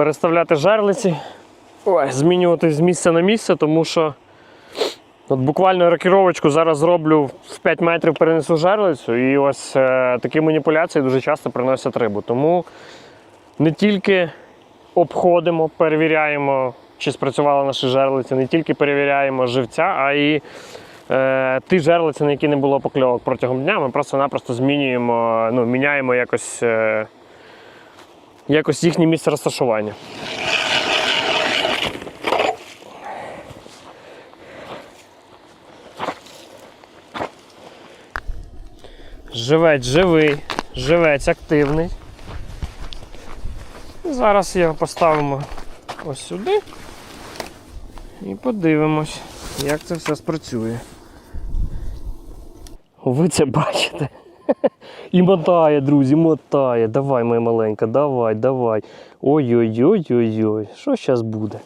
переставляти жерлиці, ой, змінювати з місця на місце, тому що от буквально рокіровочку зараз зроблю в 5 метрів перенесу жерлицю, і ось е, такі маніпуляції дуже часто приносять рибу. Тому не тільки обходимо, перевіряємо, чи спрацювали наші жерлиці, не тільки перевіряємо живця, а і е, ті жерлиці, на які не було покльовок протягом дня, ми просто-напросто змінюємо, ну, міняємо якось, е, якось їхнє місце розташування. Живець живий, живець активний. Зараз його поставимо ось сюди і подивимось, як це все спрацює. Ви це бачите? І мотає, друзі, мотає. Давай, моя маленька, давай, давай. Ой-ой-ой-ой-ой. Що зараз буде?